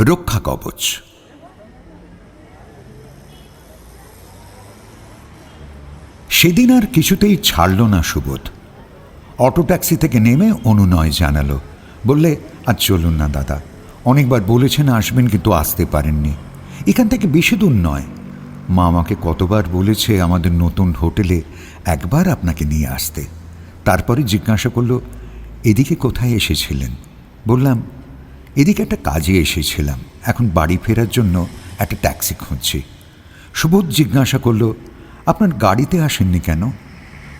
রক্ষা কবচ। সেদিন আর কিছুতেই ছাড়ল না সুবোধ। অটো ট্যাক্সি থেকে নেমে অনুনয় জানালো। বললে আজ চলুন না দাদা। অনেকবার বলেছেন আসবেন কিন্তু আসতে পারেননি। এখান থেকে বেশি দূর নয়। মা আমাকে কতবার বলেছে আমাদের নতুন হোটেলে একবার আপনাকে নিয়ে আসতে। তারপরে জিজ্ঞাসা করল, এদিকে কোথায় এসেছিলেন? বললাম এদিকে একটা কাজে এসেছিলাম। এখন বাড়ি ফেরার জন্য একটা ট্যাক্সি খুঁজছি। সুবোধ জিজ্ঞাসা করল, আপনার গাড়িতে আসেননি কেন?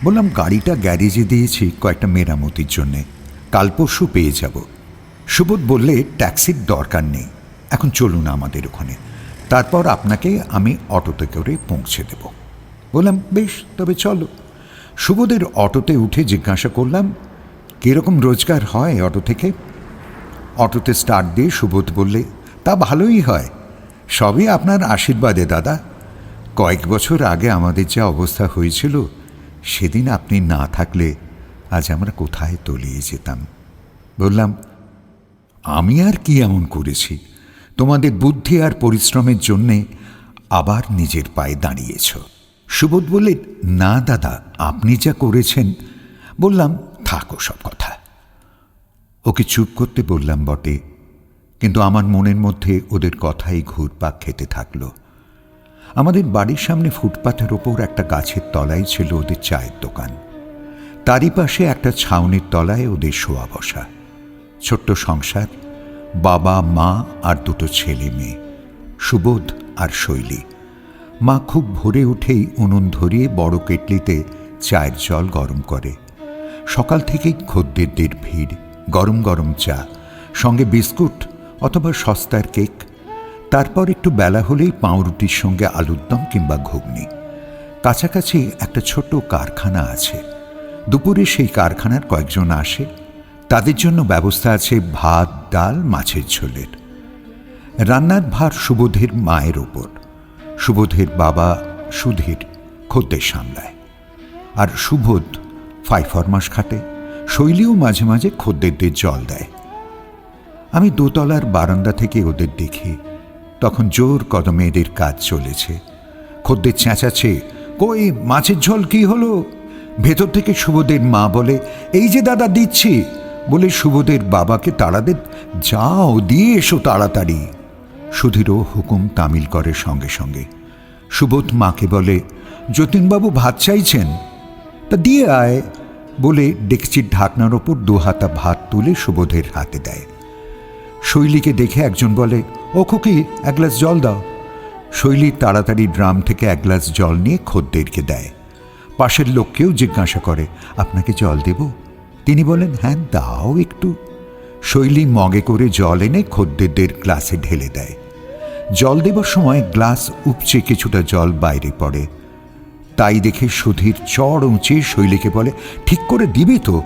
বললাম, গাড়িটা গ্যারেজে দিয়েছি কয়েকটা মেরামতির জন্যে। কাল পরশু পেয়ে যাব। সুবোধ বললে, ট্যাক্সির দরকার নেই। এখন চলুন আমাদের ওখানে। তারপর আপনাকে আমি অটোতে করে পৌঁছে দেব। বললাম, বেশ, তবে চলো। সুবোধের অটোতে উঠে জিজ্ঞাসা করলাম, কীরকম রোজগার হয় অটো থেকে? অটোতে স্টার্ট দিয়ে সুবোধ বললে, তা ভালোই হয়। সবই আপনার আশীর্বাদে, দাদা। কয়েক বছর আগে আমাদের যা অবস্থা হয়েছিল, সেদিন আপনি না থাকলে আজ আমরা কোথায় তলিয়ে যেতাম? বললাম, আমি আর কি এমন করেছি? তোমাদের বুদ্ধি আর পরিশ্রমের জন্যে আবার নিজের পায়ে দাঁড়িয়েছ। সুবোধ বললে, না, দাদা, আপনি যা করেছেন, বললাম, থাকো সব কথা। ওকে চুপ করতে বললাম বটে, কিন্তু আমার মনের মধ্যে ওদের কথাই ঘুরপাক খেতে থাকল। আমাদের বাড়ির সামনে ফুটপাথের ওপর একটা গাছের তলায় ছিল ওদের চায়ের দোকান। তারই পাশে একটা ছাউনির তলায় ওদের শোয়া বসা। ছোট্ট সংসার, বাবা, মা আর দুটো ছেলে মেয়ে, সুবোধ আর শৈলী। মা খুব ভোরে উঠেই উনুন ধরিয়ে বড় কেটলিতে চায়ের জল গরম করে। সকাল থেকেই খদ্দেরদের ভিড়। গরম গরম চা, সঙ্গে বিস্কুট অথবা সস্তার কেক, তারপর একটু বেলা হলেই পাউরুটির সঙ্গে আলুর দম কিংবা ঘুগনি। কাছাকাছি একটা ছোট কারখানা আছে। দুপুরে সেই কারখানার কয়েকজন আসে। তাদের জন্য ব্যবস্থা আছে ভাত, ডাল, মাছের ঝোলের। রান্নার ভার সুবোধের মায়ের ওপর। সুবোধের বাবা সুধীর খদ্দের সামলায়। আর সুবোধ ফাই ফরমাস খাটে। শৈলীও মাঝে মাঝে খদ্দেরদের জল দেয়। আমি দোতলার বারান্দা থেকে ওদের দেখি, তখন জোর কদমে এদের কাজ চলেছে। খদ্দের চেঁচাচ্ছে, কই, মাছের ঝোল কি হলো? ভেতর থেকে সুবোধের মা বলে, এই যে দাদা, দিচ্ছি। বলে সুবোধের বাবাকে তাড়াদের যাও, দিয়ে এসো তাড়াতাড়ি। সুধীরও হুকুম তামিল করে সঙ্গে সঙ্গে। সুবোধ মাকে বলে, যতীনবাবু ভাত চাইছেন? তা দিয়ে আয়। বলে ডেকচির ঢাকনার ওপর দু হাতা ভাত তুলে সুবোধের হাতে দেয়। শৈলীকে দেখে একজন বলে, ও খুকি, এক গ্লাস জল দাও। শৈলী তাড়াতাড়ি ড্রাম থেকে এক গ্লাস জল নিয়ে খদ্দেরকে দেয়। পাশের লোককেও জিজ্ঞাসা করে, আপনাকে জল দেব? তিনি বলেন হ্যাঁ দাও একটু। শৈলী মগে করে জল এনে খদ্দেরদের গ্লাসে ঢেলে দেয়। জল দেবার সময় গ্লাস উপচে কিছুটা জল বাইরে পড়ে। তাই দেখে সুধীর চড় উঁচে শৈলীকে বলে, ঠিক করে দিবে তো।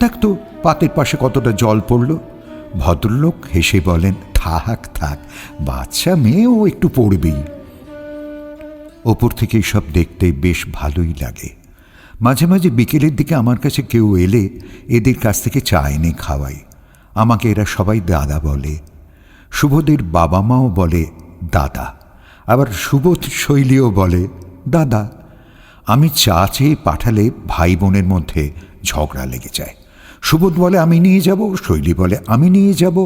দেখ তো, পাতের পাশে কতটা জল পড়ল। ভদ্রলোক হেসে বলেন, থাক থাক বাচ্চা মেয়েও একটু পড়বেই। ওপর থেকে সব দেখতে বেশ ভালোই লাগে। মাঝে মাঝে বিকেলের দিকে আমার কাছে কেউ এলে এদের কাছ থেকে চা এনে খাওয়াই। আমাকে এরা সবাই দাদা বলে। শুভদের বাবা মাও বলে, দাদা। আবার সুবোধ শৈলীও বলে, দাদা। আমি চা চেয়ে পাঠালে ভাই বোনের মধ্যে ঝগড়া লেগে যায়। সুবোধ বলে, আমি নিয়ে যাব? শৈলী বলে, আমি নিয়ে যাব।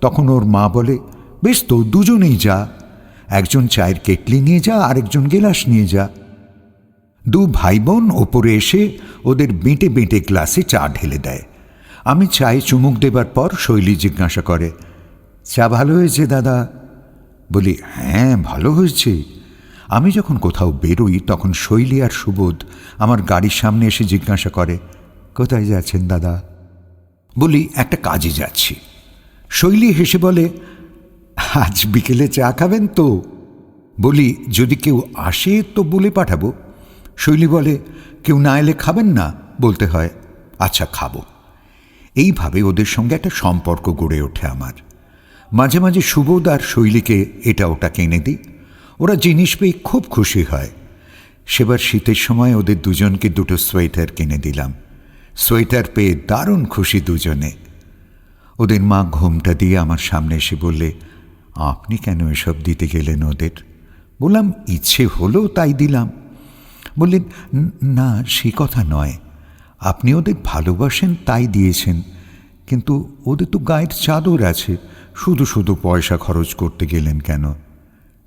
তখন ওর মা বলে, বেশ তো, দুজনেই যা। একজন চায়ের কেটলি নিয়ে যা, আরেকজন গেলাস নিয়ে যা। দু ভাই বোন ওপরে এসে ওদের বেঁটে বেঁটে গ্লাসে চা ঢেলে দেয়। আমি চায়ে চুমুক দেবার পর শৈলী জিজ্ঞাসা করে, চা ভালো হয়েছে দাদা? বলি হ্যাঁ ভালো হয়েছে। আমি যখন কোথাও বেরোই, তখন শৈলী আর সুবোধ আমার গাড়ির সামনে এসে জিজ্ঞাসা করে, কোথায় যাচ্ছেন দাদা? বলি, একটা কাজে যাচ্ছি। শৈলী হেসে বলে, আজ বিকেলে চা খাবেন তো? বলি, যদি কেউ আসে তো বলে পাঠাবো। শৈলী বলে, কেউ না এলে খাবেন না? বলতে হয় আচ্ছা খাব। এইভাবে ওদের সঙ্গে একটা সম্পর্ক গড়ে ওঠে আমার। মাঝে মাঝে সুবোধ আর শৈলীকে এটা ওটা কিনে দিই। ওরা জিনিস পেয়ে খুব খুশি হয়। সেবার শীতের সময় ওদের দুজনকে দুটো সোয়েটার কিনে দিলাম। সোয়েটার পেয়ে দারুণ খুশি দুজনে। ওদের মা ঘুমটা দিয়ে আমার সামনে এসে বললে, আপনি কেন এসব দিতে গেলেন ওদের? বললাম, ইচ্ছে হলো তাই দিলাম। বললেন না, সে কথা নয়। আপনি ওদের ভালোবাসেন, তাই দিয়েছেন। কিন্তু ওদের তো গায়ের চাদর আছে। শুধু শুধু পয়সা খরচ করতে গেলেন কেন?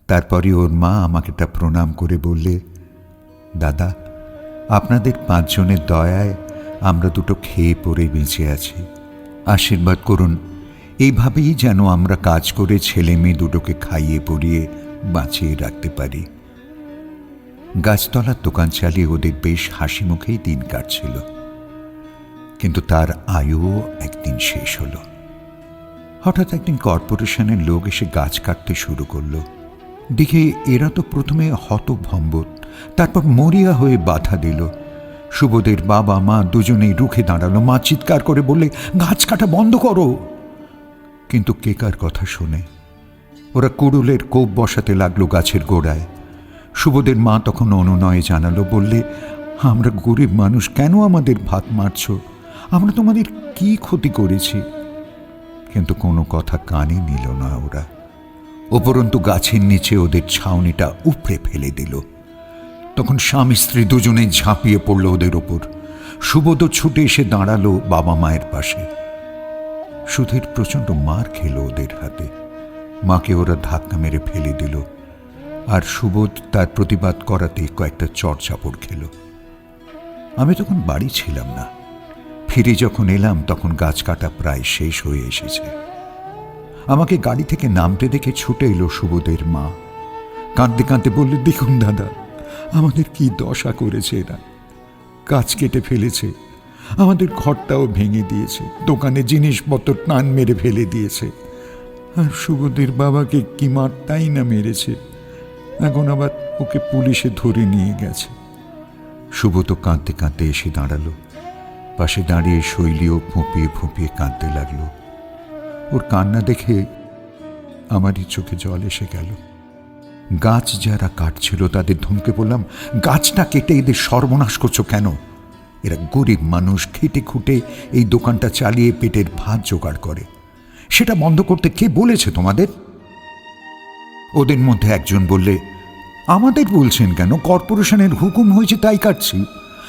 তারপরে ওর মা আমাকে তা প্রণাম করে বললে, দাদা, আপনাদের পাঁচজনের দয়ায় আমরা দুটো খেয়ে পড়ে বেঁচে আছি। আশীর্বাদ করুন, এইভাবেই যেন আমরা কাজ করে ছেলে মেয়ে দুটোকে খাইয়ে পরিয়ে বাঁচিয়ে রাখতে পারি। গাছতলার দোকান চালিয়ে ওদের বেশ হাসি মুখেই দিন কাটছিল। কিন্তু তার আয়ুও একদিন শেষ হলো। হঠাৎ একদিন কর্পোরেশনের লোক এসে গাছ কাটতে শুরু করল। দেখে এরা তো প্রথমে হতভম্ব তারপর মরিয়া হয়ে বাধা দিল। সুবোধের বাবা মা দুজনেই রুখে দাঁড়াল, মা চিৎকার করে বললে, গাছ কাটা বন্ধ করো! কিন্তু কে কার কথা শোনে। ওরা কুড়ুলের কোপ বসাতে লাগল গাছের গোড়ায়। সুবোধের মা তখন অনুনয়ে জানালো, বললে, আমরা গরিব মানুষ, কেন আমাদের ভাত মারছ? আমরা তোমাদের কি ক্ষতি করেছি? কিন্তু কোনো কথা কানে নিল না ওরা। উপরন্তু গাছের নিচে ওদের ছাউনিটা উপড়ে ফেলে দিল। তখন স্বামী স্ত্রী দুজনেই ঝাঁপিয়ে পড়ল ওদের ওপর। সুবোধ ছুটে এসে দাঁড়াল বাবা মায়ের পাশে। সুধীর প্রচণ্ড মার খেলো ওদের হাতে। মাকে ওরা ধাক্কা মেরে ফেলে দিল। আর সুবোধ তার প্রতিবাদ করাতে কয়েকটা চড়চাপড় খেল। আমি তখন বাড়ি ছিলাম না। ফিরে যখন এলাম, তখন গাছ কাটা প্রায় শেষ হয়ে এসেছে। আমাকে গাড়ি থেকে নামতে দেখে ছুটে এলো সুবোধের মা। কাঁদতে কাঁদতে বললে, দেখুন দাদা, আমাদের কি দশা করেছে এরা। কাজ কেটে ফেলেছে, আমাদের ঘরটাও ভেঙে দিয়েছে, দোকানে জিনিসপত্র টান মেরে ফেলে দিয়েছে। আর সুবোধের বাবাকে কি মারটাই না মেরেছে। এখন আবার ওকে পুলিশে ধরে নিয়ে গেছে। সুবোধ কাঁদতে কাঁদতে এসে দাঁড়াল। পাশে দাঁড়িয়ে শৈলীও ফুঁপিয়ে ফুঁপিয়ে কাঁদতে লাগল। ওর কান্না দেখে আমারই চোখে জল এসে গেল। গাছ যারা কাটছিল তাদের ধমকে বললাম, গাছটা কেটে এদের সর্বনাশ করছ কেন? এরা গরিব মানুষ, খেটে খুঁটে এই দোকানটা চালিয়ে পেটের ভাত জোগাড় করে। সেটা বন্ধ করতে কে বলেছে তোমাদের? ওদের মধ্যে একজন বললে, আমাদের বলছেন কেন? কর্পোরেশনের হুকুম হয়েছে তাই কাটছি।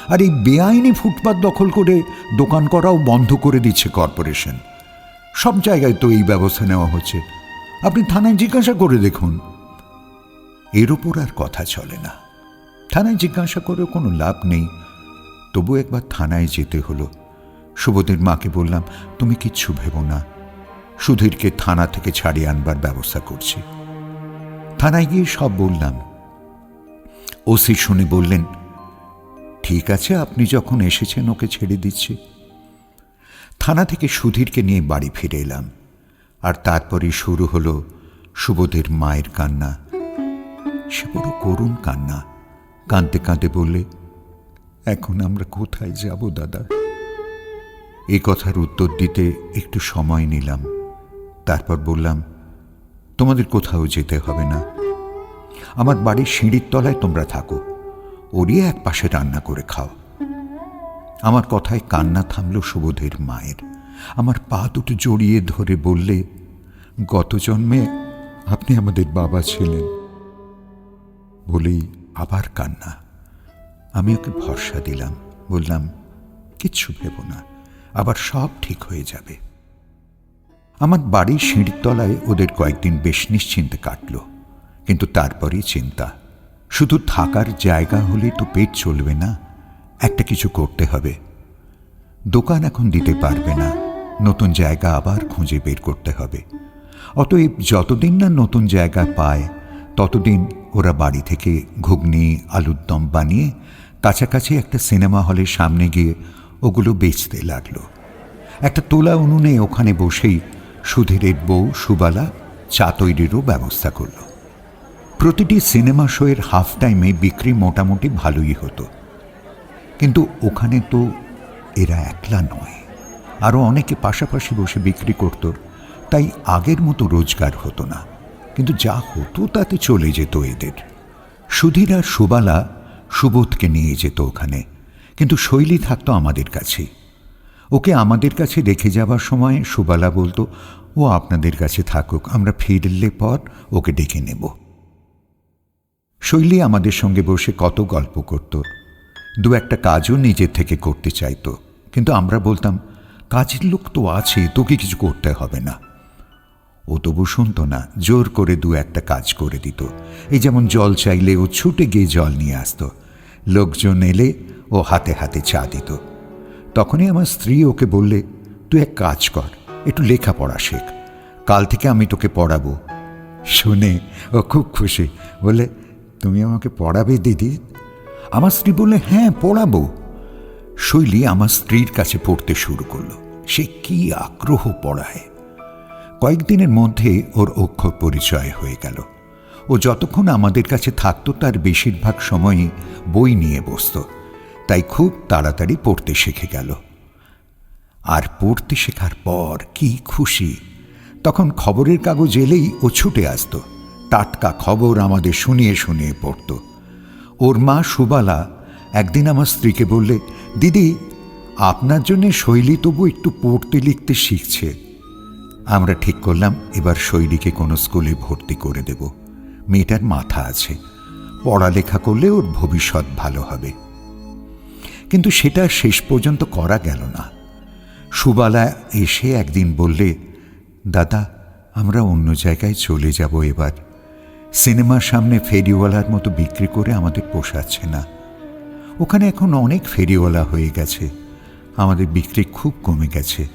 আর এই বেআইনি ফুটপাত দখল করে দোকান করাও বন্ধ করে দিচ্ছে কর্পোরেশন। সব জায়গায় তো এই ব্যবস্থা নেওয়া হচ্ছে। আপনি থানায় জিজ্ঞাসা করে দেখুন। এর ওপর আর কথা চলে না। থানায় জিজ্ঞাসা করেও কোনো লাভ নেই। তবু একবার থানায় যেতে হলো। সুবোধের মাকে বললাম, তুমি কিচ্ছু ভেবো না। সুধীরকে থানা থেকে ছাড়িয়ে আনবার ব্যবস্থা করছি। থানায় গিয়ে সব বললাম। ওসি শুনে বললেন, ঠিক আছে, আপনি যখন এসেছেন, ওকে ছেড়ে দিচ্ছি। থানা থেকে সুধীরকে নিয়ে বাড়ি ফিরে এলাম। আর তারপরেই শুরু হলো সুবোধের মায়ের কান্না। সে বড় করুণ কান্না। কাঁদতে কাঁদতে বললে, এখন আমরা কোথায় যাব দাদা? এই কথার উত্তর দিতে একটু সময় নিলাম। তারপর বললাম, তোমাদের কোথাও যেতে হবে না। আমার বাড়ির সিঁড়ির তলায় তোমরা থাকো। ওরিয়ে এক পাশে রান্না করে খাও। আমার কথায় কান্না থামল সুবোধের মায়ের। আমার পা দুটো জড়িয়ে ধরে বললে, গত জন্মে আপনি আমাদের বাবা ছিলেন। বলেই আবার কান্না। আমি ওকে ভরসা দিলাম। বললাম, কিচ্ছু ভেব না, আবার সব ঠিক হয়ে যাবে। আমার বাড়ির সিঁড়ির তলায় ওদের কয়েকদিন বেশ নিশ্চিন্তে কাটল, কিন্তু তারপরেই চিন্তা। শুধু থাকার জায়গা হলে তো পেট চলবে না একটা কিছু করতে হবে। দোকান এখন দিতে পারবে না। নতুন জায়গা আবার খুঁজে বের করতে হবে। অতএব যতদিন না নতুন জায়গা পায়, ততদিন ওরা বাড়ি থেকে ঘুগনি, আলুর দম বানিয়ে কাছাকাছি একটা সিনেমা হলের সামনে গিয়ে ওগুলো বেচতে লাগল। একটা তোলা উনুনে ওখানে বসেই সুধীরের বউ সুবালা চা তৈরিরও ব্যবস্থা করল। প্রতিটি সিনেমা শোয়ের হাফ টাইমে বিক্রি মোটামুটি ভালোই হতো। কিন্তু ওখানে তো এরা একলা নয়। আরও অনেকে পাশাপাশি বসে বিক্রি করত, তাই আগের মতো রোজগার হতো না। কিন্তু যা হতো তাতে চলে যেত এদের। সুধীর আর সুবালা সুবোধকে নিয়ে যেত ওখানে, কিন্তু শৈলী থাকতো আমাদের কাছে। ওকে আমাদের কাছে রেখে যাবার সময় সুবালা বলতো, ও আপনাদের কাছে থাকুক, আমরা ফিরলে পর ওকে ডেকে নেব। শৈলী আমাদের সঙ্গে বসে কত গল্প করত। দু একটা কাজও নিজের থেকে করতে চাইতো। কিন্তু আমরা বলতাম, কাজের লোক তো আছে, তোকে কিছু করতে হবে না। ও তবু শুনতো না, জোর করে দু একটা কাজ করে দিত। এই যেমন জল চাইলে ও ছুটে গিয়ে জল নিয়ে আসতো। লোকজন এলে ও হাতে হাতে চা দিত। তখনই আমার স্ত্রী ওকে বললে, তুই এক কাজ কর, একটু লেখাপড়া শেখ। কাল থেকে আমি তোকে পড়াবো। শুনে ও খুব খুশি। বলে তুমি আমাকে পড়াবে দিদি? আমার স্ত্রী বললে হ্যাঁ পড়াবো। শৈলী আমার স্ত্রীর কাছে পড়তে শুরু করল। সে কি আগ্রহ পড়ায়। কয়েকদিনের মধ্যে ওর অক্ষর পরিচয় হয়ে গেল। ও যতক্ষণ আমাদের কাছে থাকত, তার বেশিরভাগ সময়ই বই নিয়ে বসত। তাই খুব তাড়াতাড়ি পড়তে শিখে গেল। আর পড়তে শেখার পর কি খুশি। তখন খবরের কাগজ এলেই ও ছুটে আসতো। টাটকা খবর আমাদের শুনিয়ে শুনিয়ে পড়তো। ওর মা সুবালা একদিন আমার স্ত্রীকে বললে, দিদি, আপনার জন্য শৈলী তবু একটু পড়তে লিখতে শিখছে। আমরা ঠিক করলাম, এবার শৈলীকে কোনো স্কুলে ভর্তি করে দেব। মেয়েটার মাথা আছে। পড়ালেখা করলে ওর ভবিষ্যৎ ভালো হবে। কিন্তু সেটা শেষ পর্যন্ত করা গেল না। সুবালা এসে একদিন বললে, দাদা, আমরা অন্য জায়গায় চলে যাব এবার। সিনেমার সামনে ফেরিওয়ালার মতো বিক্রি করে আমাদের পোষাচ্ছে না। ওখানে এখন অনেক ফেরিওয়ালা হয়ে গেছে। আমাদের বিক্রি খুব কমে গেছে।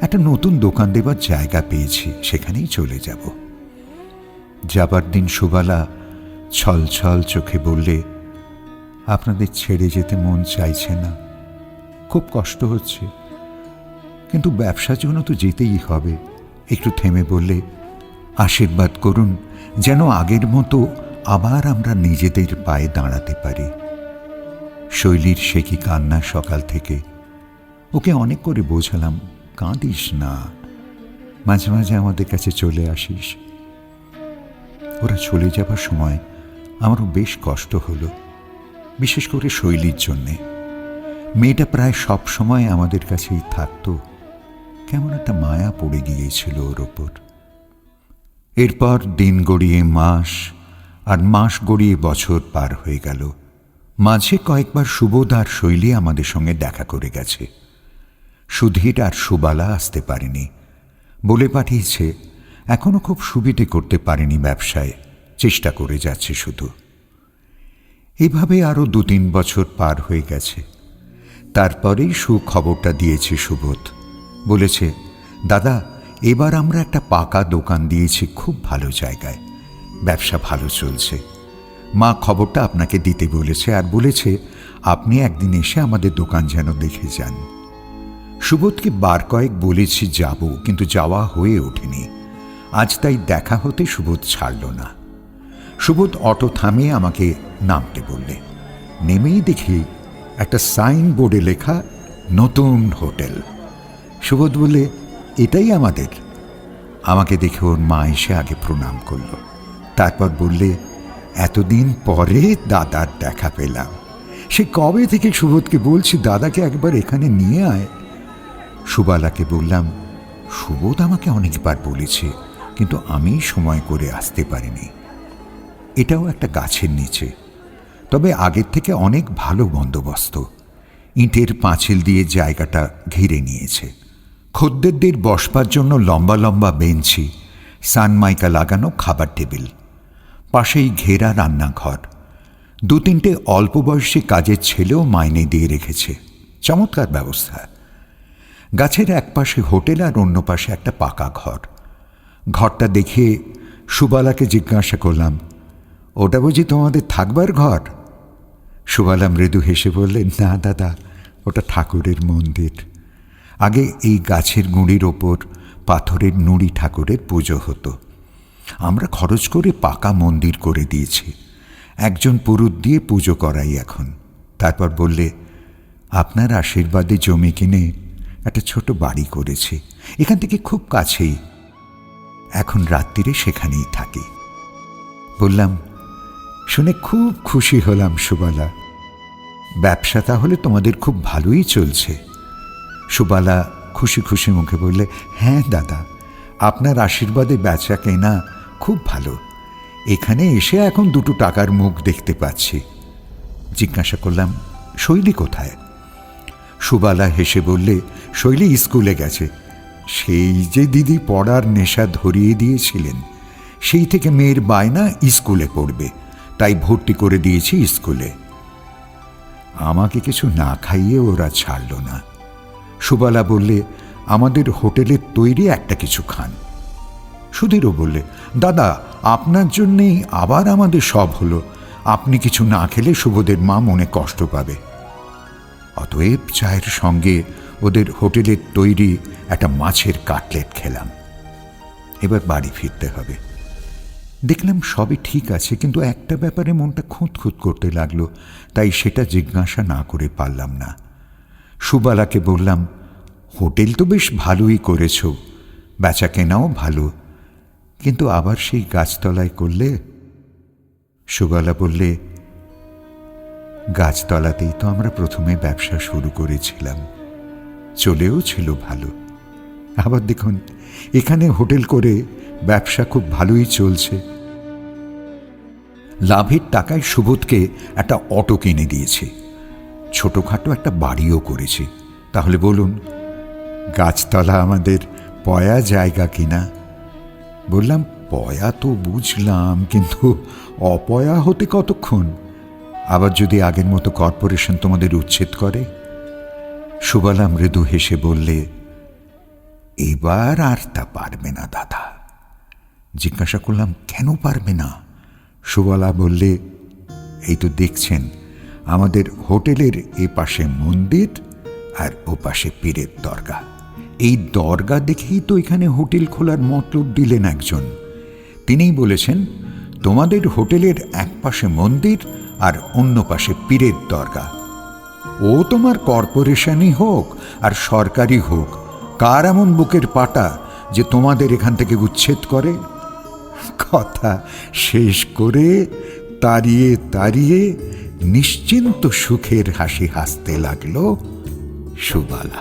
একটা নতুন দোকান দেবার জায়গা পেয়েছি, সেখানেই চলে যাব। যাবার দিন সুবালা ছল ছল চোখে বললে, আপনাদের ছেড়ে যেতে মন চাইছে না। খুব কষ্ট হচ্ছে। কিন্তু ব্যবসার জন্য তো যেতেই হবে। একটু থেমে বললে, আশীর্বাদ করুন যেন আগের মতো আবার আমরা নিজেদের পায়ে দাঁড়াতে পারি। শৈলীর সে কি কান্না সকাল থেকে? ওকে অনেক করে বোঝালাম, কাঁদিস না। মাঝে মাঝে আমাদের কাছে চলে আসিস। ওরা চলে যাবার সময় আমারও বেশ কষ্ট হলো, বিশেষ করে শৈলীর জন্যে। মেয়েটা প্রায় সব সময় আমাদের কাছেই থাকতো, কেমন একটা মায়া পড়ে গিয়েছিল ওর ওপর। এরপর দিন গড়িয়ে মাস আর মাস গড়িয়ে বছর পার হয়ে গেল। মাঝে কয়েকবার সুবোধ আর শৈলী আমাদের সঙ্গে দেখা করে গেছে। সুধীর আর সুবালা আসতে পারেনি। বলে পাঠিয়েছে, এখনও খুব সুবিধে করতে পারেনি ব্যবসায়, চেষ্টা করে যাচ্ছে শুধু। এভাবে আরও দু তিন বছর পার হয়ে গেছে। তারপরেই সুখবরটা দিয়েছে সুবোধ। বলেছে, দাদা এবার আমরা একটা পাকা দোকান দিয়েছি খুব ভালো জায়গায়। ব্যবসা ভালো চলছে। মা খবরটা আপনাকে দিতে বলেছে আর বলেছে, আপনি একদিন এসে আমাদের দোকান যেন দেখে যান। সুবোধকে বার কয়েক বলেছি যাব, কিন্তু যাওয়া হয়ে ওঠেনি। আজ তাই দেখা হতে সুবোধ ছাড়ল না। সুবোধ অটো থামিয়ে আমাকে নামতে বললে। নেমেই দেখি একটা সাইন বোর্ডে লেখা, নতুন হোটেল। সুবোধ বলে এটাই আমাদের। আমাকে দেখে ওর মা এসে আগে প্রণাম করল। তারপর বললে, এতদিন পরে দাদার দেখা পেলাম। সে কবে থেকে সুবোধকে বলছি দাদাকে একবার এখানে নিয়ে আয়? সুবালাকে বললাম, সুবোধ আমাকে অনেকবার বলেছে, কিন্তু আমি সময় করে আসতে পারিনি। এটাও একটা গাছের নিচে। তবে আগের থেকে অনেক ভালো বন্দোবস্ত। ইটের পাঁচিল দিয়ে জায়গাটা ঘিরে নিয়েছে। খদ্দেরদের বসবার জন্য লম্বা লম্বা বেঞ্চি সানমাইকা লাগানো খাবার টেবিল, পাশেই ঘেরা রান্নাঘর। দু তিনটে অল্প বয়সী কাজের ছেলেও মাইনে দিয়ে রেখেছে। চমৎকার ব্যবস্থা। গাছের এক পাশে হোটেল আর অন্য পাশে একটা পাকা ঘর। ঘরটা দেখিয়ে সুবালাকে জিজ্ঞাসা করলাম, ওটা বুঝি তোমাদের থাকবার ঘর? সুবালা মৃদু হেসে বললেন, না দাদা, ওটা ঠাকুরের মন্দির। আগে এই গাছের গুঁড়ির ওপর পাথরের নুড়ি ঠাকুরের পুজো হতো। আমরা খরচ করে পাকা মন্দির করে দিয়েছি। একজন পুরুত দিয়ে পুজো করাই এখন। তারপর বললে, আপনার আশীর্বাদে জমি কিনে একটা ছোট বাড়ি করেছি। এখান থেকে খুব কাছেই। এখন রাত্রিরে সেখানেই থাকি। বললাম, শুনে খুব খুশি হলাম সুবালা। ব্যবসা তাহলে তোমাদের খুব ভালোই চলছে। সুবালা খুশি খুশি মুখে বললে হ্যাঁ দাদা, আপনার আশীর্বাদে বেচা কেনা খুব ভালো। এখানে এসে এখন দুটো টাকার মুখ দেখতে পাচ্ছি। জিজ্ঞাসা করলাম, শৈলী কোথায়? সুবালা হেসে বললে, শৈলী স্কুলে গেছে। সেই যে দিদি পড়ার নেশা ধরিয়ে দিয়েছিলেন, সেই থেকে মেয়ের বায়না স্কুলে পড়বে, তাই ভর্তি করে দিয়েছি স্কুলে। আমাকে কিছু না খাইয়ে ওরা ছাড়ল না। সুবালা বললে, আমাদের হোটেলের তৈরি একটা কিছু খান। সুধীরও বললে, দাদা, আপনার জন্যেই আবার আমাদের সব হলো। আপনি কিছু না খেলে শুভদের মা মনে কষ্ট পাবে। অতএব চায়ের সঙ্গে ওদের হোটেলের তৈরি একটা মাছের কাটলেট খেলাম। এবার বাড়ি ফিরতে হবে। দেখলাম সবই ঠিক আছে, কিন্তু একটা ব্যাপারে মনটা খুঁত খুঁত করতে লাগল, তাই সেটা জিজ্ঞাসা না করে পারলাম না। সুবালাকে বললাম, হোটেল তো বেশ ভালোই করেছ বেচা কেনাও ভালো। কিন্তু আবার সেই গাছতলায় করলে? সুবালা বললে, গাছতলাতেই তো আমরা প্রথমে ব্যবসা শুরু করেছিলাম, চলেও ছিল ভালো। আবার দেখুন, এখানে হোটেল করে ব্যবসা খুব ভালোই চলছে। লাভের টাকায় সুবোধকে একটা অটো কিনে দিয়েছি। ছোটোখাটো একটা বাড়িও করেছি। তাহলে বলুন, গাছতলা আমাদের পয়া জায়গা কিনা? বললাম, পয়া তো বুঝলাম, কিন্তু অপয়া হতে কতক্ষণ? আবার যদি আগের মতো কর্পোরেশন তোমাদের উচ্ছেদ করে? সুবালা মৃদু হেসে বললে, এবার আর তা পারবে না, দাদা। জিজ্ঞাসা করলাম, কেন পারবে না? সুবালা বললে, এই তো দেখছেন আমাদের হোটেলের এ পাশে মন্দির আর ও পাশে পীরের দরগা। এই দরগা দেখেই তো এখানে হোটেল খোলার মতলব দিলেন একজন। তিনিই বলেছেন, তোমাদের হোটেলের এক পাশে মন্দির আর অন্য পাশে পীরের দরগা। ও তোমার কর্পোরেশনই হোক আর সরকারি হোক, কার এমন বুকের পাটা যে তোমাদের এখান থেকে উচ্ছেদ করে? কথা শেষ করে তাড়িয়ে তাড়িয়ে নিশ্চিন্ত সুখের হাসি হাসতে লাগল সুবালা।